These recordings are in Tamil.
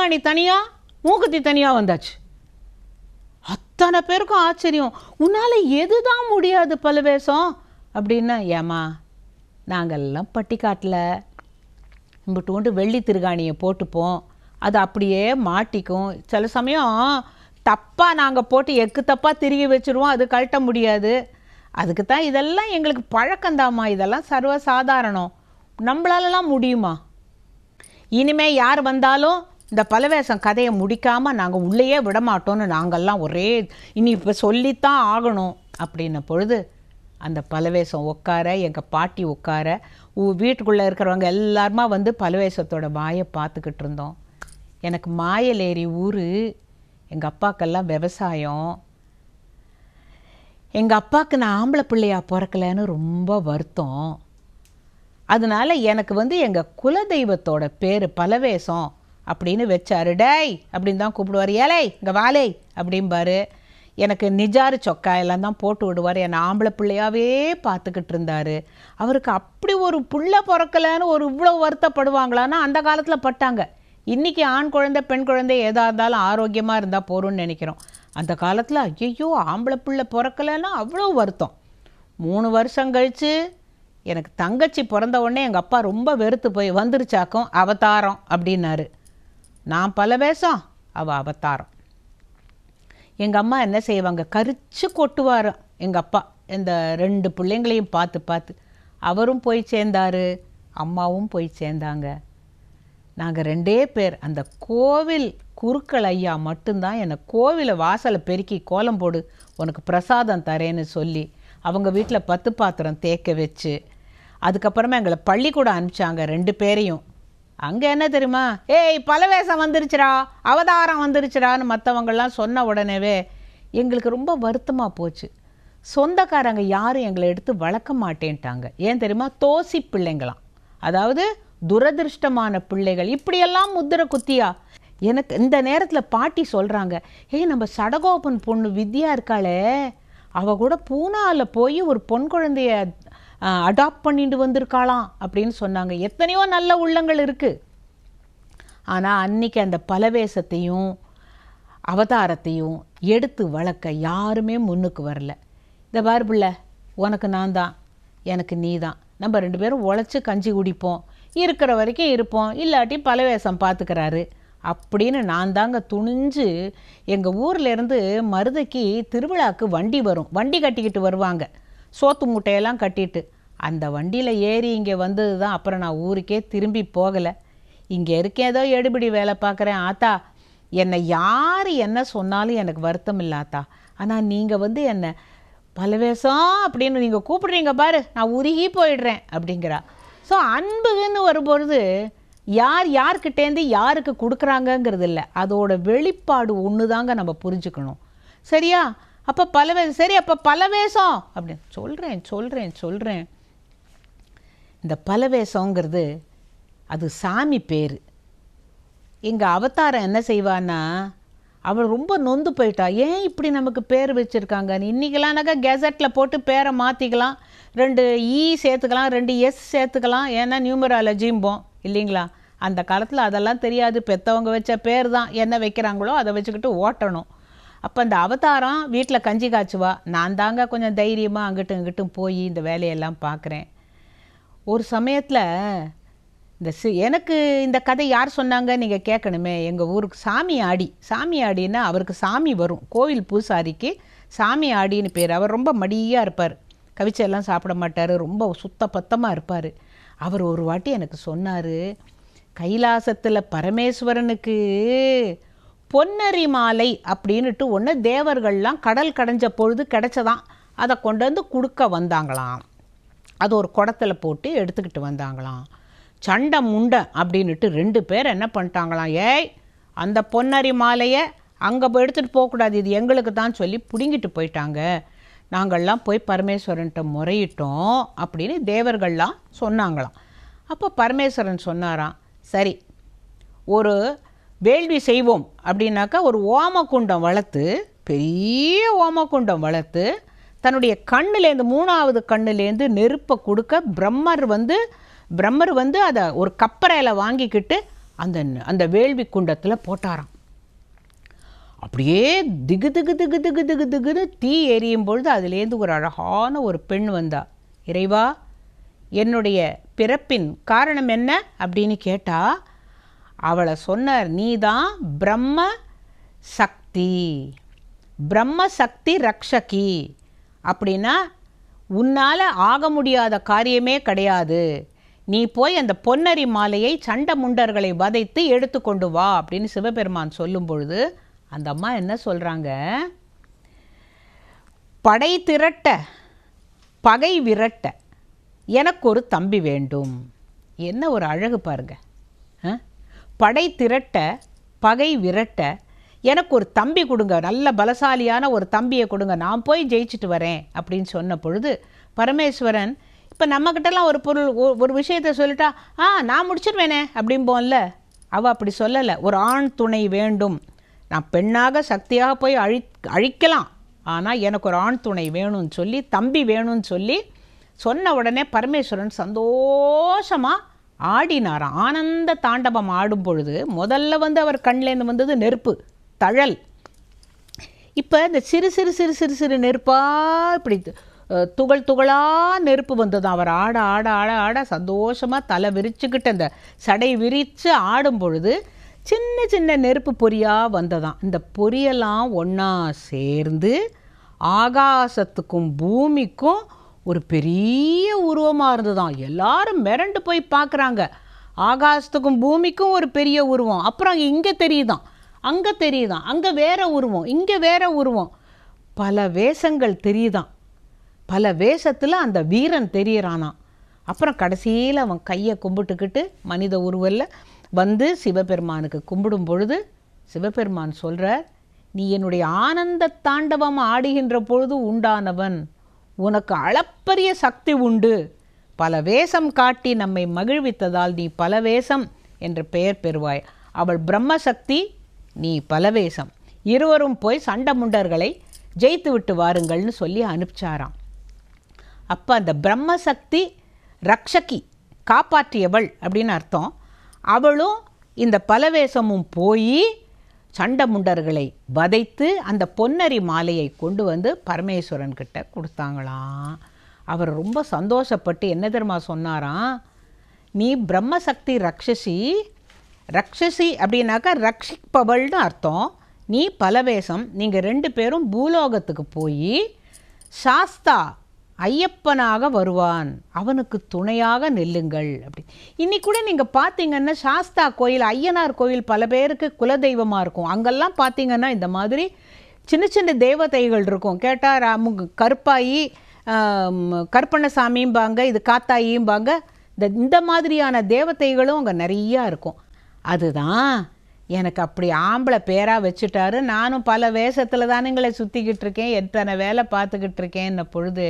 திருகாணி தனியாக மூக்குத்தி தனியாக வந்தாச்சு. அத்தனை பேருக்கும் ஆச்சரியம். உன்னால் எதுதான் முடியாது பலவேசம் அப்படின்னா ஏமா நாங்கள்லாம் பட்டிக்காட்டில். இம்பிட்டு வெள்ளி திருகாணியை போட்டுப்போம். அது அப்படியே மாட்டிக்கும். சில சமயம் தப்பாக நாங்கள் போட்டு எக்கு தப்பாக திருகி வச்சுருவோம். அது கழட்ட முடியாது. அதுக்கு தான் இதெல்லாம் எங்களுக்கு பழக்கம்தாம்மா. இதெல்லாம் சர்வ சாதாரணம். நம்மளாலலாம் முடியுமா? இனிமே யார் வந்தாலும் இந்த பலவேசம் கதையை முடிக்காமல் நாங்கள் உள்ளேயே விடமாட்டோம்னு நாங்கள்லாம் ஒரே இனி இப்போ சொல்லித்தான் ஆகணும். அப்படின்ன பொழுது அந்த பலவேசம் உட்கார எங்கள் பாட்டி உட்கார வீட்டுக்குள்ளே இருக்கிறவங்க எல்லாருமா வந்து பலவேசத்தோட வாயை பார்த்துக்கிட்டு இருந்தோம். எனக்கு மாயலேரி ஊர் எங்கள் அப்பாக்கெல்லாம் விவசாயம். எங்கள் அப்பாவுக்கு நான் ஆம்பளை பிள்ளையா பிறக்கலைன்னு ரொம்ப வருத்தம். அதனால எனக்கு வந்து எங்கள் குலதெய்வத்தோட பேர் பலவேசம் அப்படின்னு வச்சாரு. டேய் அப்படின்னு தான் கூப்பிடுவார். ஏலே இங்கே வாலே அப்படிம்பாரு. எனக்கு நிஜாரு சொக்கா எல்லாம் தான் போட்டு விடுவார். என்னை ஆம்பளை பிள்ளையாவே பார்த்துக்கிட்டு இருந்தார். அவருக்கு அப்படி ஒரு புள்ள பிறக்கலைன்னு ஒரு இவ்வளோ வருத்தப்படுவாங்களான்னா அந்த காலத்தில் பட்டாங்க. இன்றைக்கி ஆண் குழந்தை பெண் குழந்தை எதாக இருந்தாலும் ஆரோக்கியமாக இருந்தால் போகிறோம்னு நினைக்கிறோம். அந்த காலத்தில் ஐயோ ஆம்பளை பிள்ளை பிறக்கலைன்னா அவ்வளோ வருத்தம். மூணு வருஷம் கழித்து எனக்கு தங்கச்சி பிறந்த உடனே எங்கள் அப்பா ரொம்ப வெறுத்து போய் வந்துருச்சாக்கும் அவதாரம் அப்படின்னாரு. நான் பல வேஷம் அவள் அவதாரம். எங்கள் அம்மா என்ன செய்வாங்க? கரிச்சு கொட்டுவார் எங்கள் அப்பா. இந்த ரெண்டு பிள்ளைங்களையும் பார்த்து பார்த்து. அவரும் போய் சேர்ந்தாரு அம்மாவும் போய் சேர்ந்தாங்க. நாங்கள் ரெண்டே பேர். அந்த கோவில் குருக்கள் ஐயா மட்டும்தான் என்னை கோவிலை வாசலை பெருக்கி கோலம் போடு உனக்கு பிரசாதம் தரேன்னு சொல்லி அவங்க வீட்டில் பத்து பாத்திரம் தேக்க வச்சு அதுக்கப்புறமா எங்களை பள்ளிக்கூடம் அனுப்பிச்சாங்க ரெண்டு பேரையும். அங்கே என்ன தெரியுமா? ஏய் பலவேசம் வந்துருச்சுடா அவதாரம் வந்துருச்சுடான்னு மற்றவங்கெல்லாம் சொன்ன உடனேவே எங்களுக்கு ரொம்ப வருத்தமாக போச்சு. சொந்தக்காரங்க யாரும் எங்களை எடுத்து வளர்க்க மாட்டேன்ட்டாங்க. ஏன் தெரியுமா? தோசி பிள்ளைங்களாம். அதாவது துரதிருஷ்டமான பிள்ளைகள். இப்படியெல்லாம் முத்திர குத்தியா? எனக்கு இந்த நேரத்தில் பாட்டி சொல்கிறாங்க ஏய் நம்ம சடகோபன் பொண்ணு வித்யா இருக்காளே. அவள் கூட பூனாவில் போய் ஒரு பொன் குழந்தைய அடாப்ட் பண்ணிட்டு வந்திருக்காளாம் அப்படின்னு சொன்னாங்க. எத்தனையோ நல்ல உள்ளங்கள் இருக்குது ஆனால் அன்னைக்கு அந்த பலவேசத்தையும் அவதாரத்தையும் எடுத்து வளர்க்க யாருமே முன்னுக்கு வரல. இந்த பாரு பிள்ளை உனக்கு நான் தான் எனக்கு நீ தான். நம்ம ரெண்டு பேரும் உழைச்சி கஞ்சி குடிப்போம். இருக்கிற வரைக்கும் இருப்போம். இல்லாட்டி பலவேசம் பார்த்துக்கிறாரு அப்படின்னு நான் தாங்க துணிஞ்சு எங்கள் ஊர்லேருந்து மருதைக்கு திருவிழாக்கு வண்டி வரும். வண்டி கட்டிக்கிட்டு வருவாங்க. சோத்து மூட்டையெல்லாம் கட்டிட்டு அந்த வண்டியில் ஏறி இங்கே வந்தது தான் அப்புறம் நான் ஊருக்கே திரும்பி போகலை. இங்கே இருக்க ஏதோ எடுபிடி வேலை பார்க்குறேன் ஆத்தா. என்னை யார் என்ன சொன்னாலும் எனக்கு வருத்தம் இல்லை ஆத்தா. ஆனால் நீங்கள் வந்து என்னை பலவேசம் அப்படின்னு நீங்கள் கூப்பிடுறீங்க பாரு நான் உருகி போயிடுறேன் அப்படிங்கிறா. ஸோ அன்புன்னு வரும்பொழுது யார் யார்கிட்டேருந்து யாருக்கு கொடுக்குறாங்கங்கிறது இல்லை அதோட வெளிப்பாடு ஒன்று தாங்க நம்ம புரிஞ்சுக்கணும். சரியா? அப்போ பலவேசம் சரி அப்போ பலவேசம் அப்படின்னு. சொல்கிறேன் சொல்கிறேன் சொல்கிறேன் இந்த பலவேஷங்கிறது அது சாமி பேர். எங்கள் அவதாரம் என்ன செய்வான்னா அவள் ரொம்ப நொந்து போயிட்டா. ஏன் இப்படி நமக்கு பேர் வச்சுருக்காங்க? இன்றைக்கெல்லாம்னாக்கா கெசட்டில் போட்டு பேரை மாற்றிக்கலாம் ரெண்டு இ சேர்த்துக்கலாம் ரெண்டு எஸ் சேர்த்துக்கலாம். ஏன்னா நியூமராலஜிம்போம் இல்லைங்களா? அந்த காலத்தில் அதெல்லாம் தெரியாது. பெற்றவங்க வச்ச பேர் தான் என்ன வைக்கிறாங்களோ அதை வச்சுக்கிட்டு ஓட்டணும். அப்போ அந்த அவதாரம் வீட்டில் கஞ்சி காய்ச்சுவா? நான் தாங்க கொஞ்சம் தைரியமாக அங்கிட்டும் இங்கிட்டும் போய் இந்த வேலையெல்லாம் பார்க்குறேன் ஒரு சமயத்தில் இந்த சி எனக்கு இந்த கதை யார் சொன்னாங்க நீங்கள் கேட்கணுமே எங்கள் ஊருக்கு சாமி ஆடி சாமி ஆடின்னா அவருக்கு சாமி வரும். கோவில் பூசாரிக்கு சாமி ஆடின்னு பேர். அவர் ரொம்ப மடியாக இருப்பார். கவிச்செல்லாம் சாப்பிட மாட்டார். ரொம்ப சுத்த பத்தமாக இருப்பார். அவர் ஒரு வாட்டி எனக்கு சொன்னார் கைலாசத்தில் பரமேஸ்வரனுக்கு பொன்னரி மாலை அப்படின்ட்டு ஒன்று தேவர்கள்லாம் கடல் கடைஞ்ச பொழுது கிடச்சதான். அதை கொண்டு வந்து கொடுக்க வந்தாங்களாம். அது ஒரு குடத்தில் போட்டு எடுத்துக்கிட்டு வந்தாங்களாம். சண்டை முண்டை அப்படின்ட்டு ரெண்டு பேர் என்ன பண்ணிட்டாங்களாம். ஏய் அந்த பொன்னரி மாலையை அங்கே போய் எடுத்துகிட்டு போகக்கூடாது. இது எங்களுக்கு தான் சொல்லி பிடுங்கிட்டு போயிட்டாங்க. நாங்கள்லாம் போய் பரமேஸ்வரன்ட்ட முறையிட்டோம் அப்படின்னு தேவர்கள்லாம் சொன்னாங்களாம். அப்போ பரமேஸ்வரன் சொன்னாராம் சரி ஒரு வேள்வி செய்வோம் அப்படின்னாக்கா ஒரு ஓமக்குண்டம் வளர்த்து பெரிய ஓமக்குண்டம் வளர்த்து தன்னுடைய கண்ணுலேருந்து மூணாவது கண்ணுலேருந்து நெருப்பை கொடுக்க பிரம்மர் வந்து பிரம்மர் வந்து அதை ஒரு கப்பரையில் வாங்கிக்கிட்டு அந்த அந்த வேள்வி குண்டத்தில் போட்டாராம். அப்படியே திகு திகு திகு திகு திகு திகுன்னு தீ எரியும் பொழுது அதுலேருந்து ஒரு அழகான ஒரு பெண் வந்தா. இறைவா என்னுடைய பிறப்பின் காரணம் என்ன அப்படின்னு கேட்டால் அவளை சொன்னார் நீதான் பிரம்ம சக்தி. பிரம்ம சக்தி ரக்ஷகி. அப்படின்னா உன்னால் ஆக முடியாத காரியமே கிடையாது. நீ போய் அந்த பொன்னரி மாலையை சண்ட முண்டர்களை வதைத்து எடுத்துக்கொண்டு வா. அப்படின்னு சிவபெருமான் சொல்லும் பொழுது அந்த அம்மா என்ன சொல்கிறாங்க படை திரட்ட பகை விரட்ட எனக்கு ஒரு தம்பி வேண்டும். என்ன ஒரு அழகு பாருங்க. ஆ? படை திரட்ட பகை விரட்ட எனக்கு ஒரு தம்பி கொடுங்க நல்ல பலசாலியான ஒரு தம்பியை கொடுங்க நான் போய் ஜெயிச்சுட்டு வரேன் அப்படின்னு சொன்ன பொழுது பரமேஸ்வரன் இப்போ நம்மக்கிட்டலாம் ஒரு பொருள் ஒரு விஷயத்தை சொல்லிட்டா ஆ நான் முடிச்சிருவேனே அப்படிம்போம்ல. அவள் அப்படி சொல்லலை. ஒரு ஆண் துணை வேண்டும். நான் பெண்ணாக சக்தியாக போய் அழி அழிக்கலாம். ஆனால் எனக்கு ஒரு ஆண் துணை வேணும்னு சொல்லி தம்பி வேணும்னு சொல்லி சொன்ன உடனே பரமேஸ்வரன் சந்தோஷமாக ஆடினாராம் ஆனந்த தாண்டவம் ஆடும் பொழுது முதல்ல வந்து அவர் கண்லேருந்து வந்தது நெருப்பு தழல். இப்போ இந்த சிறு சிறு சிறு சிறு சிறு நெருப்பாக இப்படி துகள் துகளாக நெருப்பு வந்தது. அவர் ஆட ஆட ஆட ஆட சந்தோஷமாக தலை விரிச்சுக்கிட்டு அந்த சடை விரித்து ஆடும் பொழுது சின்ன சின்ன நெருப்பு பொறியாக வந்ததாம். இந்த பொரியெல்லாம் ஒன்றா சேர்ந்து ஆகாசத்துக்கும் பூமிக்கும் ஒரு பெரிய உருவமாக இருந்ததாம். எல்லாரும் மிரண்டு போய் பார்க்குறாங்க ஆகாசத்துக்கும் பூமிக்கும் ஒரு பெரிய உருவம். அப்புறம் இங்கே தெரியுதான் அங்கே தெரியுதான் அங்கே வேற உருவம். இங்கே வேற உருவம். பல வேஷங்கள் தெரியுதான் பல வேஷத்தில் அந்த வீரன் தெரியறானாம். அப்புறம் கடைசியில் அவன் கையை கும்பிட்டுக்கிட்டு மனித உருவல்ல வந்து சிவபெருமானுக்கு கும்பிடும் பொழுது சிவபெருமான் சொல்கிறார் நீ என்னுடைய ஆனந்த தாண்டவம் ஆடுகின்ற பொழுது உண்டானவன். உனக்கு அளப்பரிய சக்தி உண்டு. பல வேஷம் காட்டி நம்மை மகிழ்வித்ததால் நீ பல வேஷம் பெயர் பெறுவாய். அவள் பிரம்மசக்தி நீ பலவேஷம் இருவரும் போய் சண்ட முண்டர்களை ஜெயித்து விட்டு வாருங்கள்னு சொல்லி அனுப்பிச்சாராம். அப்போ அந்த பிரம்மசக்தி ரக்ஷகி காப்பாற்றியவள் அப்படின்னு அர்த்தம். அவளும் இந்த பலவேஷமும் போய் சண்டமுண்டர்களை வதைத்து அந்த பொன்னரி மாலையை கொண்டு வந்து பரமேஸ்வரன் கிட்ட கொடுத்தாங்களாம் அவர் ரொம்ப சந்தோஷப்பட்டு என்ன தெரியுமா சொன்னாராம்? நீ பிரம்மசக்தி ரக்ஷசி ரக்ஷசி அப்படின்னாக்கா ரக்ஷிப்பவள்னு அர்த்தம். நீ பலவேஷம் நீங்கள் ரெண்டு பேரும் பூலோகத்துக்கு போய் சாஸ்தா ஐயப்பனாக வருவான். அவனுக்கு துணையாக நெல்லுங்கள். அப்படி. இன்னைக்கு கூட நீங்கள் பார்த்தீங்கன்னா சாஸ்தா கோயில் ஐயனார் கோயில் பல பேருக்கு குலதெய்வமாக இருக்கும். அங்கெல்லாம் பார்த்தீங்கன்னா இந்த மாதிரி சின்ன சின்ன தேவதைகள் இருக்கும். கேட்டால் ராமு கருப்பாயி கற்பணசாமிம்பாங்க இது காத்தாயிம்பாங்க இந்த இந்த மாதிரியான தேவதைகளும் அங்கே நிறையா இருக்கும். அதுதான் எனக்கு அப்படி ஆம்பளை பேராக வச்சுட்டாரு. நானும் பல வேஷத்தில் தானுங்களை சுற்றிக்கிட்டு இருக்கேன். எத்தனை வேலை பார்த்துக்கிட்டு இருக்கேன்ன பொழுது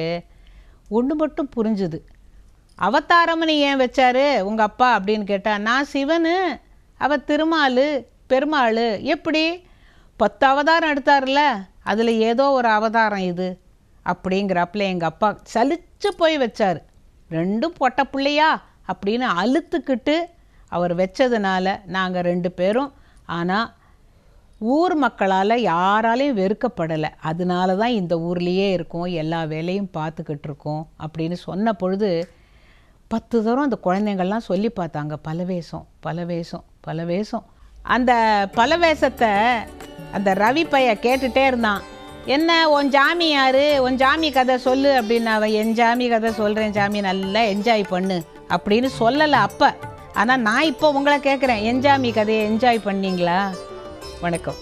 ஒன்று மட்டும் புரிஞ்சுது. அவதாரம்னு ஏன் வச்சாரு? உங்கள் அப்பா அப்படின்னு கேட்டால் நான் சிவனு அவ திருமால் பெருமாள். எப்படி? பத்து அவதாரம் எடுத்தார்ல அதில் ஏதோ ஒரு அவதாரம் இது அப்படிங்கிறாப்புல எங்கள் அப்பா சலிச்சு போய் வச்சார். ரெண்டும் பொட்ட பிள்ளையா? அப்படின்னு அழுத்துக்கிட்டு அவர் வச்சதுனால நாங்கள் ரெண்டு பேரும் ஆனால் ஊர் மக்களால் யாராலையும் வெறுக்கப்படலை. அதனால தான் இந்த ஊர்லேயே இருக்கோம் எல்லா வேலையும் பார்த்துக்கிட்டு இருக்கோம் அப்படின்னு சொன்ன பொழுது பத்து தரம் அந்த குழந்தைங்கள்லாம் சொல்லி பார்த்தாங்க. பல வேஷம் பலவேஷம் அந்த பலவேஷத்தை அந்த ரவி பைய கேட்டுகிட்டே இருந்தான். என்ன உன் ஜாமி யார்? உன் ஜாமி கதை சொல்லு அப்படின்னு அவன் என் ஜாமி கதை சொல்கிறேன் ஜாமி நல்லா என்ஜாய் பண்ணு அப்படின்னு சொல்லலை அப்போ. ஆனால் நான் இப்போ உங்களை கேட்குறேன் என் ஜாமி கதையை என்ஜாய் பண்ணீங்களா? வணக்கம்.